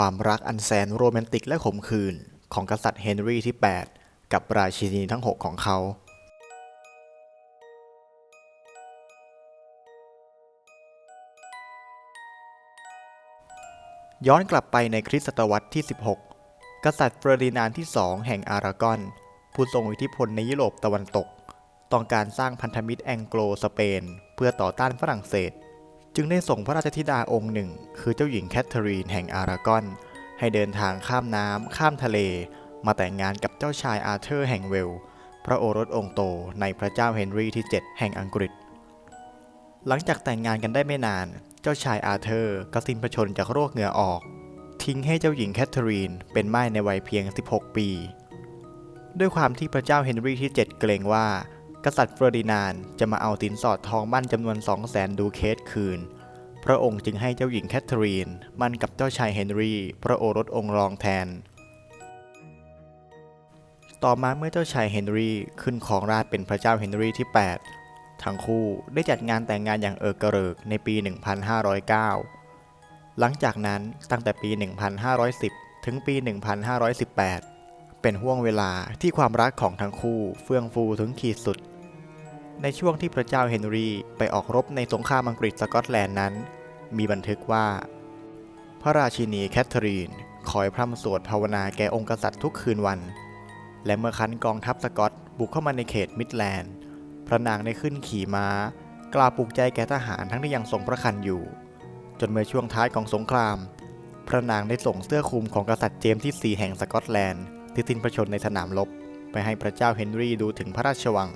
ความรักอันแสนโรแมนติกและขมขื่นของกษัตริย์เฮนรี่ที่ 8 กับราชินีทั้ง 6 ของเขา ย้อนกลับไปในคริสตศตวรรษที่ 16 กษัตริย์เฟอร์ดินานด์ที่ 2 แห่งอารากอน ผู้ทรงอิทธิพลในยุโรปตะวันตก ต้องการสร้างพันธมิตรแองโกลสเปน เพื่อต่อต้านฝรั่งเศส จึงได้ส่งพระราชธิดาองค์หนึ่ง คือเจ้าหญิงแคทเธอรีนแห่งอารากอน ให้เดินทางข้ามน้ำข้ามทะเล มาแต่งงานกับเจ้าชายอาร์เธอร์แห่งเวล พระโอรสองค์โตในพระเจ้าเฮนรีที่ 7 แห่งอังกฤษ หลังจากแต่งงานกันได้ไม่นาน เจ้าชายอาร์เธอร์ก็สิ้นพระชนจากโรคเหงื่อออก ทิ้งให้เจ้าหญิงแคทเธอรีนเป็นม่ายในวัยเพียง 16 ปี ด้วยความที่พระเจ้าเฮนรีที่ 7 เกรงว่า กษัตริย์เฟอร์ดินานด์จะมาเอาสินสอดทองมั่นจำนวน 200,000ดูเคสคืน พระองค์จึงให้เจ้าหญิงแคทเธอรีน มั่นกับเจ้าชายเฮนรี่พระโอรสองค์รองแทน ต่อมาเมื่อเจ้าชายเฮนรี่ขึ้นครองราชเป็นพระเจ้าเฮนรี่ที่ 8 ทั้งคู่ได้จัดงานแต่งงานอย่างเอิกกระเริกในปี 1509 หลังจากนั้นตั้งแต่ปี 1510 ถึงปี 1518 เป็นห่วงเวลาที่ความรักของทั้งคู่เฟื่องฟูถึงขีดสุด ในช่วงที่พระเจ้าเฮนรี่ไปออกรบในสงครามอังกฤษสกอตแลนด์นั้น มีบันทึกว่า พระราชินีแคทเธอรีนคอยพร่ำสวดภาวนาแก่องค์กษัตริย์ทุกคืนวัน และเมื่อคันกองทัพสกอตบุกเข้ามาในเขตมิดแลนด์ พระนางได้ขึ้นขี่ม้า กล่าวปลุกใจแก่ทหารทั้งที่ยังทรงพระคันอยู่ จนเมื่อช่วงท้ายของสงคราม พระนางได้ส่งเสื้อคลุมของกษัตริย์เจมส์ที่4แห่งสกอตแลนด์ที่สิ้นพระชนในสนามรบไปให้พระเจ้าเฮนรี่ดูถึงพระราชวัง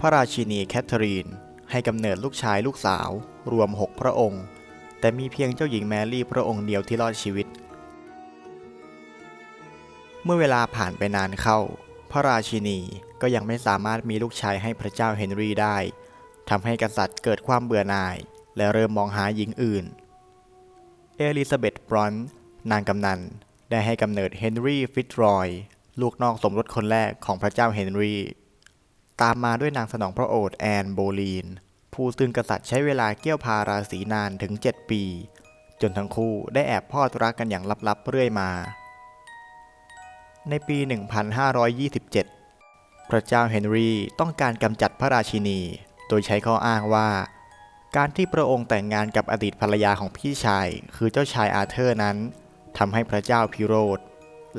พระราชินีแคทเธอรีน ให้กำเนิดลูกชายลูกสาว รวม 6 พระองค์ แต่มีเพียงเจ้าหญิงแมรี่พระองค์เดียวที่รอดชีวิต เมื่อเวลาผ่านไปนานเข้า พระราชินีก็ยังไม่สามารถมีลูกชายให้พระเจ้าเฮนรี่ได้ทำให้กษัตริย์เกิดความเบื่อหน่าย และเริ่มมองหาหญิงอื่น เอลิซาเบธบรอนต์นางกำนัน ได้ให้กำเนิดเฮนรี่ฟิตรอย ลูกนอกสมรสคนแรกของพระเจ้าเฮนรี่ ตามมาด้วยนางสนองพระโอษฐ์แอนโบลีน ผู้ซึ่งกษัตริย์ใช้เวลาเกี่ยวพาราศีนานถึง 7 ปี จนทั้งคู่ได้แอบพอดรักกันอย่างลับๆเรื่อยมา ในปี 1527 พระเจ้าเฮนรีต้องการกำจัดพระราชินี โดยใช้ข้ออ้างว่า การที่พระองค์แต่งงานกับอดีตภรรยาของพี่ชาย คือเจ้าชายอาเธอร์นั้นทำให้พระเจ้าพิโรธ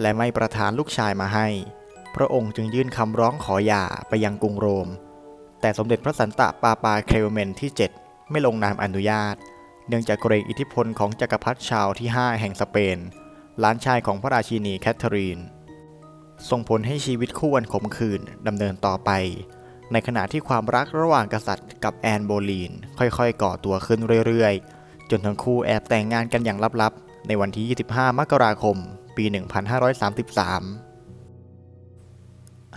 และไม่ประทานลูกชายมาให้ พระองค์จึงยื่นคำร้องขอหย่าไปยังกรุงโรม แต่สมเด็จพระสันตะปาปาเคลเมนที่ 7 ไม่ลงนามอนุญาต เนื่องจากเกรงอิทธิพลของจักรพรรดิชาวที่ 5 แห่งสเปน หลานชายของพระราชินีแคทเธอรีน ส่งผลให้ชีวิตคู่อันขมขื่นดำเนินต่อไป ในขณะที่ความรักระหว่างกษัตริย์กับแอนโบลีน ค่อยๆ ก่อตัวขึ้นเรื่อยๆ จนทั้งคู่แอบแต่งงานกันอย่างลับๆ ในวันที่ 25 มกราคม ปี 1533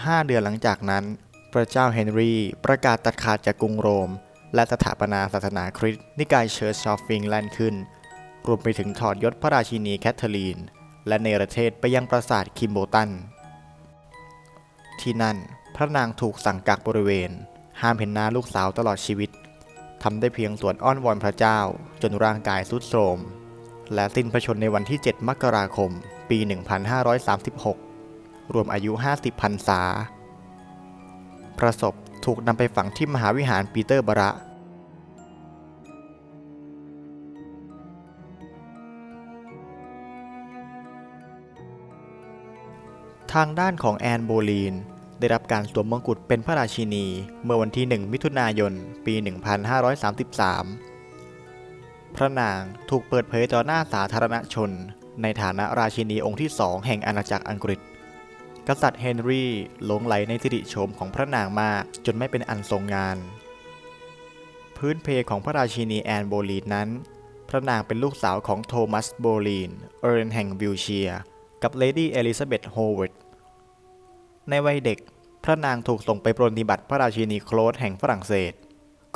5 เดือนหลังจากนั้น พระเจ้าเฮนรีประกาศตัดขาดจากกรุงโรม และสถาปนาศาสนาคริสต์นิกายเชิร์ชอฟฟิงแลนด์ขึ้น รวมไปถึงถอดยศพระราชินีแคทเธอรีน และเนรเทศไปยังปราสาทคิมโบตัน ที่นั่นพระนางถูกสั่งกักบริเวณ ห้ามเห็นหน้าลูกสาวตลอดชีวิตทำได้เพียงสวดอ้อนวอนพระเจ้าจนร่างกายทรุดโทรม และสิ้นพระชนในวันที่ 7 มกราคม ปี 1536 รวมอายุ 50พรรษาพระศพถูกนำไปฝังที่มหาวิหารปีเตอร์บระทางด้านของแอนโบลีน ได้รับการสวมมงกุฎเป็นพระราชินี เมื่อวันที่ 1 มิถุนายน ปี 1533 พระนางถูกเปิดเผยต่อหน้าสาธารณชน ในฐานะราชินีองค์ที่สองแห่งอาณาจักรอังกฤษ กษัตริย์เฮนรี่หลงไหลในสิริโฉมของพระนางมากจนไม่เป็นอันทรงงาน พื้นเพของพระราชินีแอนโบลีนนั้น พระนางเป็นลูกสาวของโทมัสโบลีน เอิร์นแห่งวิลเชียร์กับเลดี้เอลิซาเบธโฮเวิร์ด ในวัยเด็ก พระนางถูกส่งไปปรนนิบัติพระราชินีโคลดแห่งฝรั่งเศส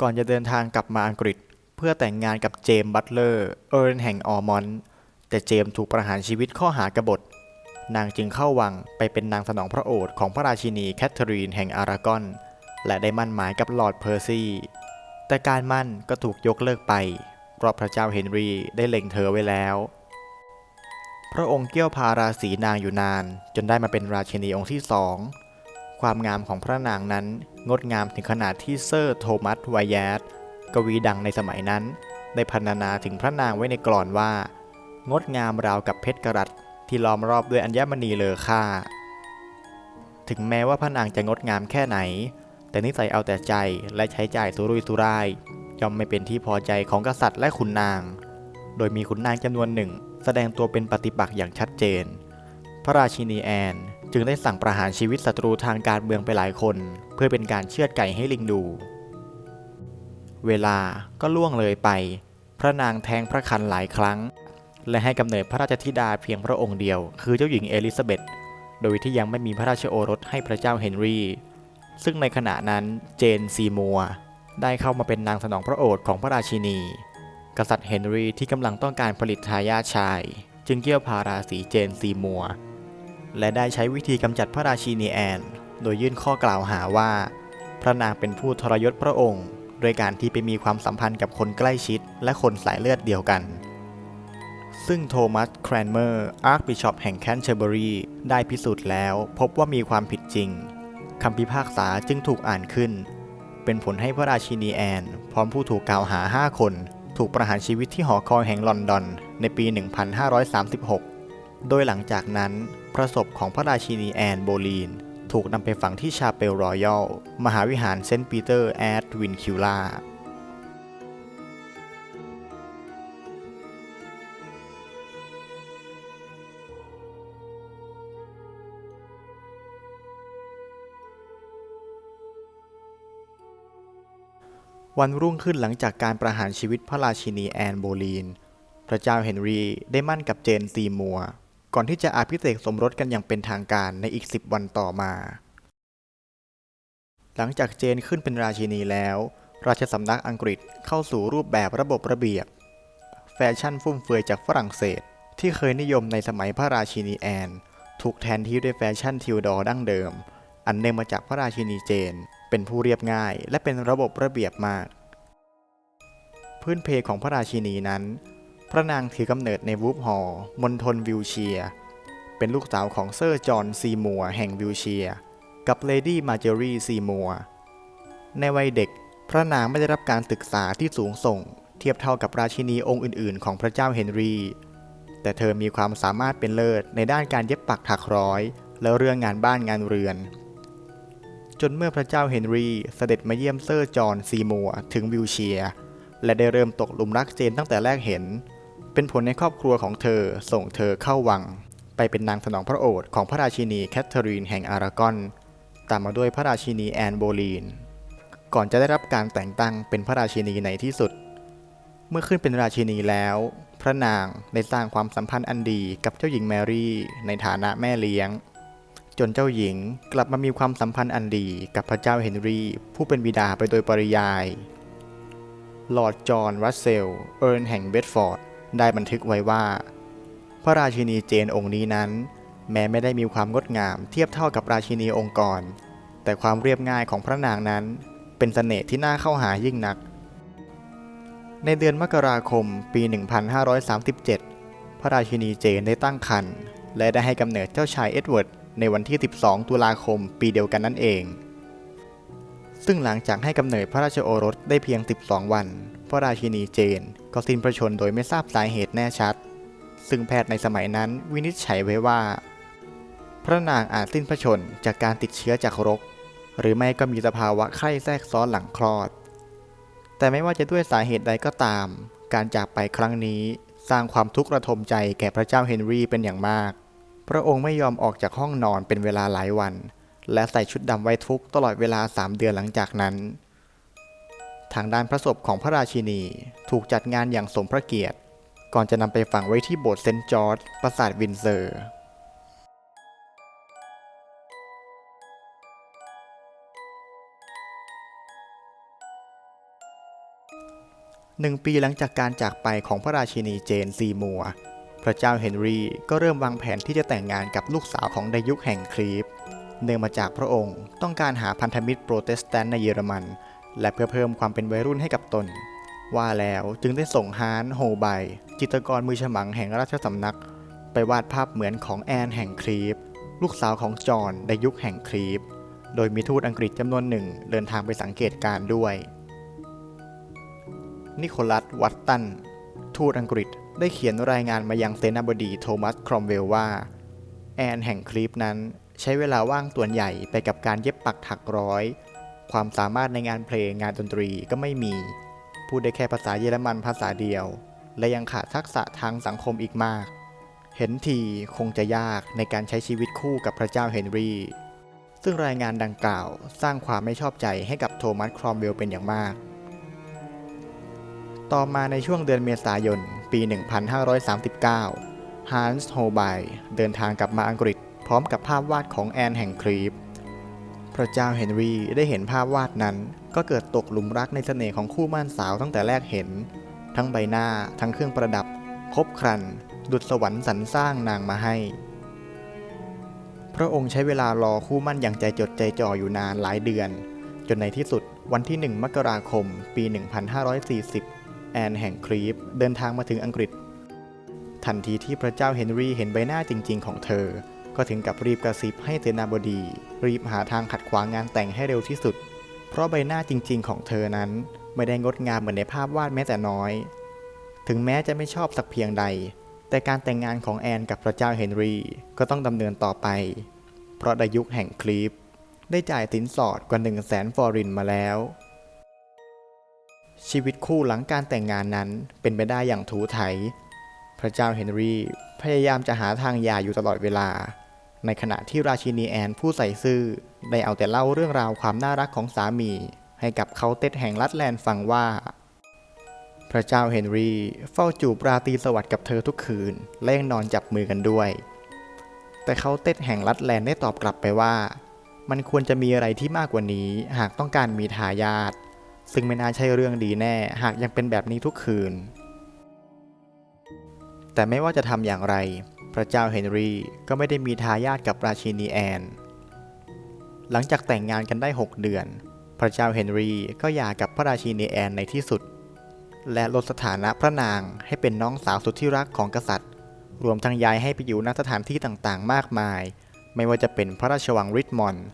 ก่อนจะเดินทางกลับมาอังกฤษ เพื่อแต่งงานกับเจมส์บัตเลอร์ เอิร์นแห่งออร์มอนแต่เจมส์ถูกประหารชีวิตข้อหากบฏ นางจึงเข้าวังไปเป็นนางสนองพระโอษฐ์ของพระราชินีแคทเธอรีนแห่งอารากอน และได้มั่นหมายกับลอร์ดเพอร์ซี่ แต่การมั่นก็ถูกยกเลิกไปเพราะพระเจ้าเฮนรีได้เล็งเธอไว้แล้ว พระองค์เกี่ยวพาราสีนางอยู่นาน จนได้มาเป็นราชินีองค์ที่สองความงามของพระนางนั้นงดงามถึงขนาดที่เซอร์โทมัสไวแยตกวีดังในสมัยนั้น ได้พรรณนาถึงพระนางไว้ในกลอนว่า งดงามราวกับเพชรกรัต ที่ล้อมรอบด้วยอัญมณีเลอค่า ถึงแม้ว่าพระนางจะงดงามแค่ไหน แต่นิสัยเอาแต่ใจและใช้จ่ายสุรุ่ยสุร่ายย่อมไม่เป็นที่พอใจของกษัตริย์และขุนนาง โดยมีขุนนางจำนวนหนึ่ง แสดงตัวเป็นปฏิปักษ์อย่างชัดเจน พระราชินีแอนจึงได้สั่งประหารชีวิตศัตรูทางการเมืองไปหลายคน เพื่อเป็นการเชือดไก่ให้ลิงดู เวลาก็ล่วงเลยไป พระนางแทงพระคันหลายครั้ง และให้กำเนิดพระราชธิดาเพียงพระองค์เดียว คือเจ้าหญิงเอลิซาเบธโดยที่ยังไม่มีพระราชโอรสให้พระเจ้าเฮนรีซึ่งในขณะนั้นเจนซีมัวได้เข้ามาเป็นนางสนองพระโอษฐ์ของพระราชินี กษัตริย์เฮนรีที่กำลังต้องการผลิตทายาทชาย จึงเกี่ยวพาราสีเจนซีมัวและได้ใช้วิธีกำจัดพระราชินีแอน โดยยื่นข้อกล่าวหาว่า พระนางเป็นผู้ทรยศพระองค์ โดยการที่ไปมีความสัมพันธ์กับคนใกล้ชิด และคนสายเลือดเดียวกัน ซึ่งโทมัสแครนเมอร์อาร์คบิชอปแห่งแคนเทอร์เบอรีได้พิสูจน์แล้วพบว่ามีความผิดจริงคำพิพากษาจึงถูกอ่านขึ้น เป็นผลให้พระราชินีแอน พร้อมผู้ถูกกล่าวหา 5 คน ถูกประหารชีวิตที่หอคอยแห่งลอนดอน ในปี 1536 โดยหลังจากนั้น พระศพของพระราชินีแอนโบลีน ถูกนำไปฝังที่ชาเปลรอยัลมหาวิหารเซนต์ปีเตอร์แอดวินคิวลา วันรุ่งขึ้นหลังจากการประหารชีวิตพระราชินีแอนโบลีน พระเจ้าเฮนรีได้มั่นกับเจนซีมัว ก่อนที่จะอาภิเษกสมรสกันอย่างเป็นทางการในอีกสิบวันต่อมา หลังจากเจนขึ้นเป็นราชินีแล้ว ราชสำนักอังกฤษเข้าสู่รูปแบบระบบระเบียบ แฟชั่นฟุ่มเฟือยจากฝรั่งเศส ที่เคยนิยมในสมัยพระราชินีแอน ถูกแทนที่ด้วยแฟชั่นทิวดอร์ดั้งเดิม อันเนื่องมาจากพระราชินีเจน เป็นผู้เรียบง่าย และเป็นระบบระเบียบมาก พื้นเพของพระราชินีนั้น พระนางถือกำเนิดในวูฟฮอล์มณฑลวิลเชีย เป็นลูกสาวของเซอร์จอห์นซีมัวแห่งวิลเชีย กับเลดี้มาเจอรีซีมัวในวัยเด็ก พระนางไม่ได้รับการศึกษาที่สูงส่ง เทียบเท่ากับราชินีองค์อื่น ๆ ของพระเจ้าเฮนรี แต่เธอมีความสามารถเป็นเลิศในด้านการเย็บปักถักร้อย และเรื่องงานบ้านงานเรือน จนเมื่อพระเจ้าเฮนรีเสด็จมาเยี่ยมเซอร์จอห์นซีมัวถึงวิลเชียร์และได้เริ่มตกหลุมรักเจนตั้งแต่แรกเห็น เป็นผลในครอบครัวของเธอส่งเธอเข้าวัง ไปเป็นนางสนองพระโอษฐ์ของพระราชินีแคทเธอรีนแห่งอารากอน ตามมาด้วยพระราชินีแอนโบลีน ก่อนจะได้รับการแต่งตั้งเป็นพระราชินีในที่สุด เมื่อขึ้นเป็นราชินีแล้ว พระนางได้สร้างความสัมพันธ์อันดีกับเจ้าหญิงแมรี่ในฐานะแม่เลี้ยง จนเจ้าหญิงกลับมามีความสัมพันธ์อันดีกับพระเจ้าเฮนรี่ผู้เป็นบิดาไปโดยปริยาย ลอร์ดจอห์นรัสเซล เอิร์นแห่งเบดฟอร์ด ได้บันทึกไว้ว่า พระราชินีเจนองค์นี้นั้น แม้ไม่ได้มีความงดงามเทียบเท่ากับราชินีองค์ก่อนแต่ความเรียบง่ายของพระนางนั้น เป็นเสน่ห์ที่น่าเข้าหายิ่งนัก ในเดือนมกราคมปี 1537 พระราชินีเจนได้ตั้งครรภ์และได้ให้กำเนิดเจ้าชายเอ็ดเวิร์ด ในวันที่ 12 ตุลาคมปีเดียวกันนั่นเอง ซึ่งหลังจากให้กำเนิดพระราชโอรสได้เพียง 12 วัน พระราชินีเจน ก็สิ้นพระชนโดยไม่ทราบสาเหตุแน่ชัด ซึ่งแพทย์ในสมัยนั้นวินิจฉัยไว้ว่า พระนางอาจสิ้นพระชนจากการติดเชื้อจากรก หรือไม่ก็มีสภาวะไข้แทรกซ้อนหลังคลอด แต่ไม่ว่าจะด้วยสาเหตุใดก็ตาม การจากไปครั้งนี้สร้างความทุกข์ระทมใจแก่พระเจ้าเฮนรี่เป็นอย่างมาก พระองค์ไม่ยอมออกจากห้องนอนเป็นเวลาหลายวัน และใส่ชุดดำไว้ทุกตลอดเวลาสามเดือนหลังจากนั้น ทางด้านพระศพของพระราชินีถูกจัดงานอย่างสมพระเกียรติ ก่อนจะนำไปฝังไว้ที่โบสถ์เซนต์จอร์จปราสาทวินเซอร์หนึ่งปีหลังจากการจากไปของพระราชินีเจนซีมัว พระเจ้าเฮนรีก็เริ่มวางแผนที่จะแต่งงานกับลูกสาวของในยุคแห่งคลีฟ เนื่องมาจากพระองค์ต้องการหาพันธมิตรโปรเตสแตนต์ในเยอรมัน และเพื่อเพิ่มความเป็นวัยรุ่นให้กับตน ว่าแล้วจึงได้ส่งฮานโฮไบจิตรกรมือฉมังแห่งราชสำนัก ไปวาดภาพเหมือนของแอนแห่งครีปลูกสาวของจอห์นในยุคแห่งครีปโดยมีทูตอังกฤษจำนวนหนึ่งเดินทางไปสังเกตการด้วย นิโคลัส วัตตัน ทูตอังกฤษ ได้เขียนรายงานมายังเซนาบดีโทมัสครอมเวลว่า แอนแห่งครีปนั้นใช้เวลาว่างตัวนใหญ่ไปกับการเย็บปักถักร้อย ความสามารถในงานเพลงงานดนตรีก็ไม่มี พูดได้แค่ภาษาเยอรมันภาษาเดียว และยังขาดทักษะทางสังคมอีกมาก เห็นทีคงจะยากในการใช้ชีวิตคู่กับพระเจ้าเฮนรี่ ซึ่งรายงานดังกล่าวสร้างความไม่ชอบใจให้กับโทมัสครอมเวลเป็นอย่างมาก ต่อมาในช่วงเดือนเมษายน ปี 1539 ฮันส์โฮไบเดินทางกลับมาอังกฤษพร้อมกับภาพวาดของแอนแห่งครีป พระเจ้าเฮนรีได้เห็นภาพวาดนั้น ก็เกิดตกหลุมรักในเสน่ห์ของคู่ม่านสาวตั้งแต่แรกเห็น ทั้งใบหน้าทั้งเครื่องประดับครบครัน ดุจสวรรค์สรรสร้างนางมาให้ พระองค์ใช้เวลารอคู่มั่นอย่างใจจดใจจ่ออยู่นานหลายเดือน จนในที่สุดวันที่ 1 มกราคม ปี 1540 แอนแห่งครีปเดินทางมาถึงอังกฤษ ทันทีที่พระเจ้าเฮนรี่เห็นใบหน้าจริง ๆ ของเธอ ก็ถึงกับรีบกระซิบให้เสนาบดี รีบหาทางขัดขวางงานแต่งให้เร็วที่สุด เพราะใบหน้าจริง ๆ ของเธอนั้น ไม่ได้งดงามเหมือนในภาพวาดแม้แต่น้อย ถึงแม้จะไม่ชอบสักเพียงใด แต่การแต่งงานของแอนกับพระเจ้าเฮนรี่ก็ต้องดำเนินต่อไป เพราะในยุคแห่งคลีปได้จ่ายสินสอดกว่า1 0 0 0 0แสนฟอรินมาแล้ว ชีวิตคู่หลังการแต่งงานนั้นเป็นไปได้อย่างถูไถ พระเจ้าเฮนรี่พยายามจะหาทางหย่าอยู่ตลอดเวลา ในขณะที่ราชินีแอนผู้ใส่ซื่อ ได้เอาแต่เล่าเรื่องราวความน่ารักของสามี ให้กับเขาเต็ดแห่งลัดแลนฟังว่า พระเจ้าเฮนรี่เฝ้าจูบราตรีสวัสดิ์กับเธอทุกคืน และยังนอนจับมือกันด้วย แต่เขาเต็ดแห่งลัดแลนได้ตอบกลับไปว่า มันควรจะมีอะไรที่มากกว่านี้หากต้องการมีทายาท ซึ่งไม่น่าใช่เรื่องดีแน่หากยังเป็นแบบนี้ทุกคืน แต่ไม่ว่าจะทำอย่างไร พระเจ้าเฮนรี่ก็ไม่ได้มีทายาทกับราชินีแอน หลังจากแต่งงานกันได้ 6 เดือน พระเจ้าเฮนรี่ก็หย่ากับพระราชินีแอนในที่สุด และลดสถานะพระนางให้เป็นน้องสาวสุดที่รักของกษัตริย์ รวมทั้งย้ายให้ไปอยู่ณสถานที่ต่างๆ มากมาย ไม่ว่าจะเป็นพระราชวังริชมอนด์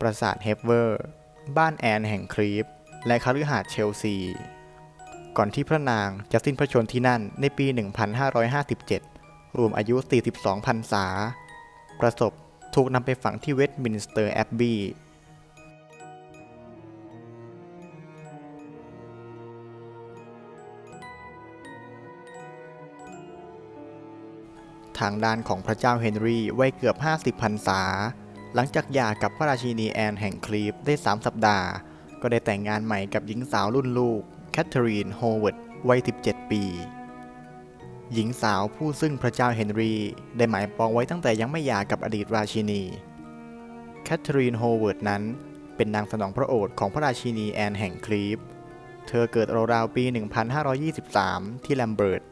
ปราสาทเฮฟเวอร์ บ้านแอนแห่งครีป และคฤหาสน์เชลซี ก่อนที่พระนางจะสิ้นพระชนที่นั่นในปี 1557 รวมอายุ 42พรรษา ประสบถูกนำไปฝังที่เวสต์มินสเตอร์แอบบีทางด้านของพระเจ้าเฮนรี่วัยเกือบ 50พรรษา หลังจากหย่ากับพระราชินีแอนแห่งคลีฟได้ 3 สัปดาห์ ก็ได้แต่งงานใหม่กับหญิงสาวรุ่นลูกแคทเธอรีนโฮเวิร์ดวัย 17 ปี หญิงสาวผู้ซึ่งพระเจ้าเฮนรี ได้หมายปองไว้ตั้งแต่ยังไม่หย่ากับอดีตราชินีแคทเธอรีนโฮเวิร์ดนั้นเป็นนางสนองพระโอษฐ์ของพระราชินีแอนแห่งคลีฟ เธอเกิดราวๆปี 1523 ที่แลมเบิร์ต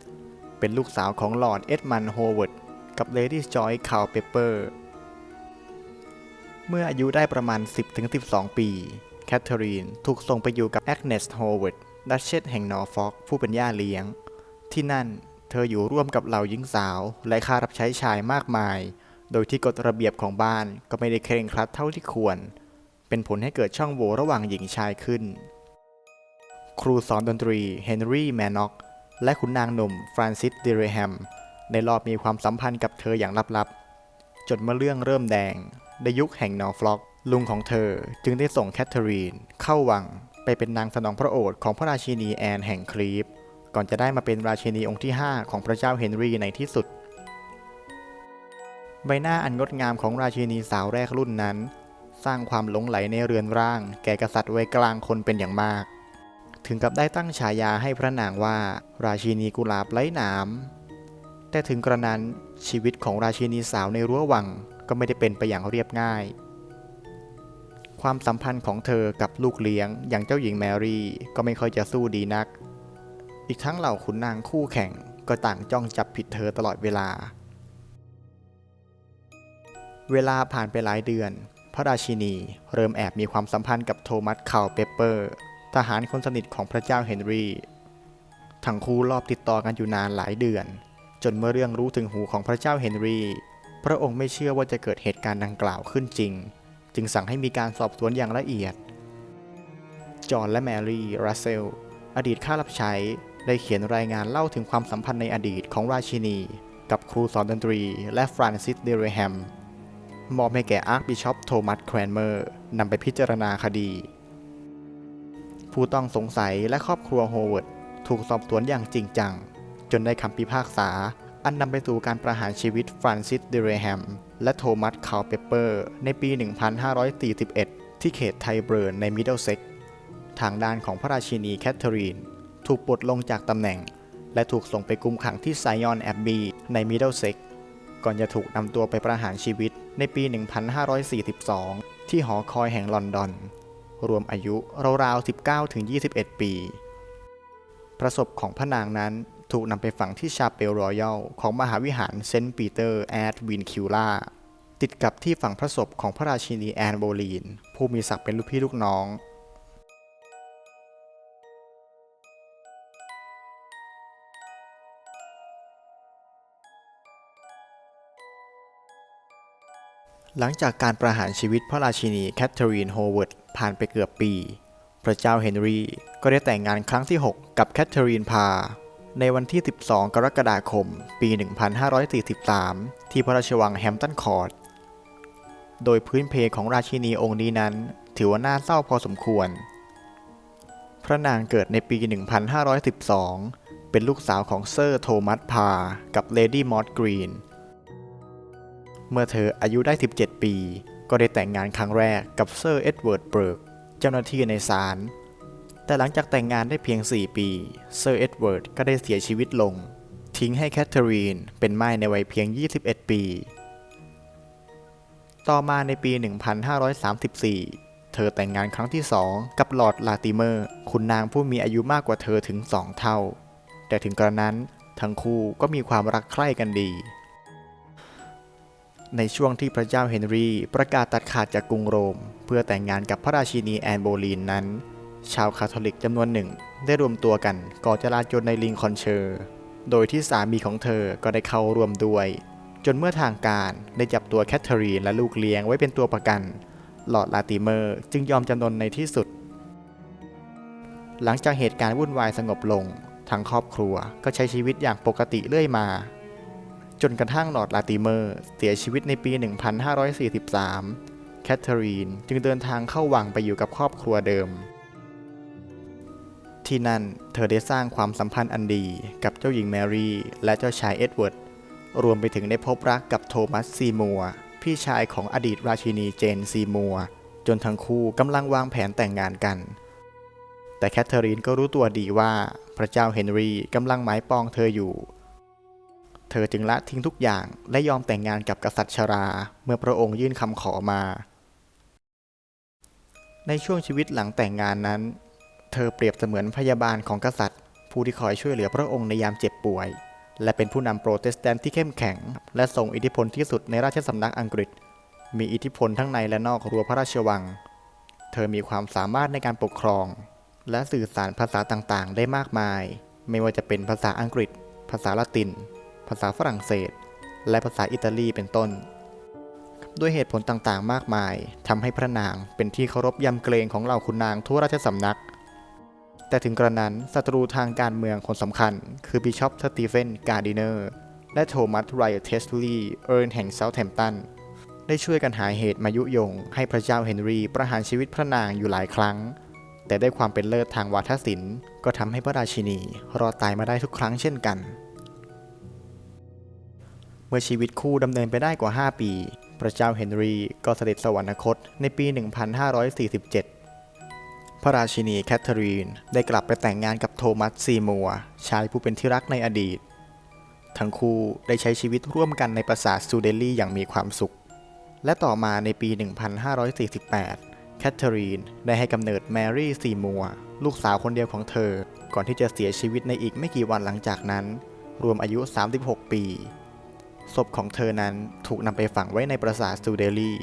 เป็นลูกสาวของลอร์ดเอ็ดมันด์โฮเวิร์ดกับเลดี้จอยคาวเปเปอร์ เมื่ออายุได้ประมาณ 10-12 ปี แคทเธอรีน ถูกส่งไปอยู่กับแอกเนสโฮเวิร์ดดัชเชสแห่งนอร์ฟอกผู้เป็นย่าเลี้ยง ที่นั่นเธออยู่ร่วมกับเหล่าหญิงสาว และข้ารับใช้ชายมากมาย โดยที่กฎระเบียบของบ้านก็ไม่ได้เคร่งครัดเท่าที่ควร เป็นผลให้เกิดช่องโหว่ระหว่างหญิงชายขึ้น ครูสอนดนตรีเฮนรี่แมนน็อกและขุนนางหนุ่มฟรานซิสเดเรแฮมได้รอบมีความสัมพันธ์กับเธออย่างลับๆ จนเมื่อเรื่องเริ่มแดงในยุคแห่งนอร์ฟล็อก ลุงของเธอจึงได้ส่งแคทเธอรีนเข้าวังไปเป็นนางสนองพระโอษฐ์ของพระราชินีแอนแห่งคลีฟก่อนจะได้มาเป็นราชินีองค์ที่ 5 ของพระเจ้าเฮนรีในที่สุด ใบหน้าอันงดงามของราชินีสาวแรกรุ่นนั้น สร้างความหลงไหลในเรือนร่าง แก่กษัตริย์วัยกลางคนเป็นอย่างมาก ถึงกับได้ตั้งฉายาให้พระนางว่าราชินีกุหลาบไร้หนามแต่ถึงกระนั้นชีวิตของราชินีสาวในรั้ววังก็ไม่ได้เป็นไปอย่างเรียบง่าย ความสัมพันธ์ของเธอกับลูกเลี้ยง อย่างเจ้าหญิงแมรี่ก็ไม่ค่อยจะสู้ดีนัก อีกทั้งเหล่าขุนนางคู่แข่งก็ต่างจ้องจับผิดเธอตลอดเวลา เวลาผ่านไปหลายเดือน พระราชินีเริ่มแอบมีความสัมพันธ์กับโทมัสคาวเปเปอร์ ทหารคนสนิทของพระเจ้าเฮนรี่ ทั้งคู่รอบติดต่อกันอยู่นานหลายเดือน จนเมื่อเรื่องรู้ถึงหูของพระเจ้าเฮนรี่ พระองค์ไม่เชื่อว่าจะเกิดเหตุการณ์ดังกล่าวขึ้นจริง จึงสั่งให้มีการสอบสวนอย่างละเอียด จอห์นและแมรี่รัสเซล อดีตข้ารับใช้ ได้เขียนรายงานเล่าถึงความสัมพันธ์ในอดีตของราชินี กับครูสอนดนตรี และฟรานซิส เดเรแฮม มอบให้แก่อาร์คบิชอปโทมัสแครนเมอร์นำไปพิจารณาคดี ผู้ต้องสงสัยและครอบครัวโฮเวิร์ดถูกสอบสวนอย่างจริงจัง จนได้คำพิพากษา อันนำไปสู่การประหารชีวิตฟรานซิสเดเรแฮม และโทมัสคาวเปเปอร์ ในปี 1541 ที่เขตไทเบิร์นในมิดเดิลเซ็กทางด้านของพระราชินีแคทเธอรีน ถูกปลดลงจากตำแหน่ง และถูกส่งไปกุมขังที่ไซยอนแอบบีในมิดเดิลเซ็กก่อนจะถูกนำตัวไปประหารชีวิตในปี 1542 ที่หอคอยแห่งลอนดอน รวมอายุราวๆ 19-21 ปี ประศพของพระนางนั้น ถูกนำไปฝังที่ชาเปลรอยัลของมหาวิหารเซนต์ปีเตอร์แอดวินคิวล่าติดกับที่ฝังพระศพของพระราชินีแอนโบลีน ผู้มีศักดิ์เป็นลูกพี่ลูกน้อง หลังจากการประหารชีวิตพระราชินีแคทเธอรีนโฮเวิร์ดผ่านไปเกือบปี พระเจ้าเฮนรีก็ได้แต่งงานครั้งที่ 6 กับแคทเธอรีนพา ในวันที่ 12 กรกฎาคม ปี 1543 ที่พระราชวังแฮมป์ตันคอร์ต โดยพื้นเพของราชินีองค์นี้นั้น ถือว่าน่าเศร้าพอสมควร พระนางเกิดในปี 1512 เป็นลูกสาวของเซอร์โทมัสพา กับเลดี้มอสกรีน เมื่อเธออายุได้ 17 ปี ก็ได้แต่งงานครั้งแรกกับเซอร์เอ็ดเวิร์ดเบิร์ก เจ้าหน้าที่ในศาล แต่หลังจากแต่งงานได้เพียง 4 ปี เซอร์เอ็ดเวิร์ดก็ได้เสียชีวิตลง ทิ้งให้แคทเธอรีนเป็นม่ายในวัยเพียง 21 ปี ต่อมาในปี 1534 เธอแต่งงานครั้งที่ 2 กับลอร์ดลาติเมอร์ คุณนางผู้มีอายุมากกว่าเธอถึง 2 เท่า แต่ถึงกระนั้นทั้งคู่ก็มีความรักใคร่กันดี ในช่วงที่พระเจ้าเฮนรีประกาศตัดขาดจากกรุงโรม เพื่อแต่งงานกับพระราชินีแอนโบลีนนั้น ชาวคาทอลิกจำนวนหนึ่ง ได้รวมตัวกันก่อจลาจลในลิงคอนเชอร์ โดยที่สามีของเธอก็ได้เข้าร่วมด้วย จนเมื่อทางการได้จับตัวแคทเธอรีนและลูกเลี้ยงไว้เป็นตัวประกัน หลอดลาติเมอร์จึงยอมจำนนในที่สุด หลังจากเหตุการณ์วุ่นวายสงบลงทั้งครอบครัวก็ใช้ชีวิตอย่างปกติเรื่อยมา จนกระทั่งหลอดลาติเมอร์เสียชีวิตในปี 1543 แคทเธอรีนจึงเดินทางเข้าวังไปอยู่กับครอบครัวเดิม ที่นั่นเธอได้สร้างความสัมพันธ์อันดีกับเจ้าหญิงแมรี่ และเจ้าชายเอ็ดเวิร์ด รวมไปถึงได้พบรักกับโทมัสซีมัวร์พี่ชายของอดีตราชินีเจนซีมัวร์จนทั้งคู่กำลังวางแผนแต่งงานกัน แต่แคทเธอรีนก็รู้ตัวดีว่าพระเจ้าเฮนรี่กำลังหมายปองเธออยู่ เธอจึงละทิ้งทุกอย่างและยอมแต่งงานกับกษัตริย์ชรา เมื่อพระองค์ยื่นคำขอมา ในช่วงชีวิตหลังแต่งงานนั้น เธอเปรียบเสมือนพยาบาลของกษัตริย์ ผู้ที่คอยช่วยเหลือพระองค์ในยามเจ็บป่วย และเป็นผู้นำโปรเตสแตนต์ที่เข้มแข็ง และทรงอิทธิพลที่สุดในราชสำนักอังกฤษ มีอิทธิพลทั้งในและนอกรั้วพระราชวัง เธอมีความสามารถในการปกครอง และสื่อสารภาษาต่างๆ ได้มากมาย ไม่ว่าจะเป็นภาษาอังกฤษ ภาษาละติน ภาษาฝรั่งเศส และภาษาอิตาลีเป็นต้น ด้วยเหตุผลต่างๆ มากมายทำให้พระนางเป็นที่เคารพยำเกรงของเหล่าขุนนางทั่วราชสำนัก แต่ถึงกระนั้นศัตรูทางการเมืองคนสำคัญ คือบิชอปสตีเฟนการ์ดิเนอร์และโทมัสไรท์เทสลีย์เอิร์นแห่งเซาท์แฮมป์ตันได้ช่วยกันหาเหตุมายุยง ให้พระเจ้าเฮนรีประหารชีวิตพระนางอยู่หลายครั้ง แต่ได้ความเป็นเลิศทางวาทศิลป์ ก็ทำให้พระราชินี รอดตายมาได้ทุกครั้งเช่นกัน เมื่อชีวิตคู่ดำเนินไปได้กว่า 5 ปี พระเจ้าเฮนรีก็เสด็จสวรรคตในปี 1547 พระราชินีแคทเธอรีนได้กลับไปแต่งงานกับโทมัสซีมัวร์ชายผู้เป็นที่รักในอดีต ทั้งคู่ได้ใช้ชีวิตร่วมกันในปราสาทซูเดลลี่อย่างมีความสุข และต่อมาในปี 1548 แคทเธอรีนได้ให้กำเนิดแมรี่ซีมัวร์ลูกสาวคนเดียวของเธอ ก่อนที่จะเสียชีวิตในอีกไม่กี่วันหลังจากนั้น รวมอายุ 36 ปี ศพของเธอนั้นถูกนำไปฝังไว้ในปราสาทซูเดลลี่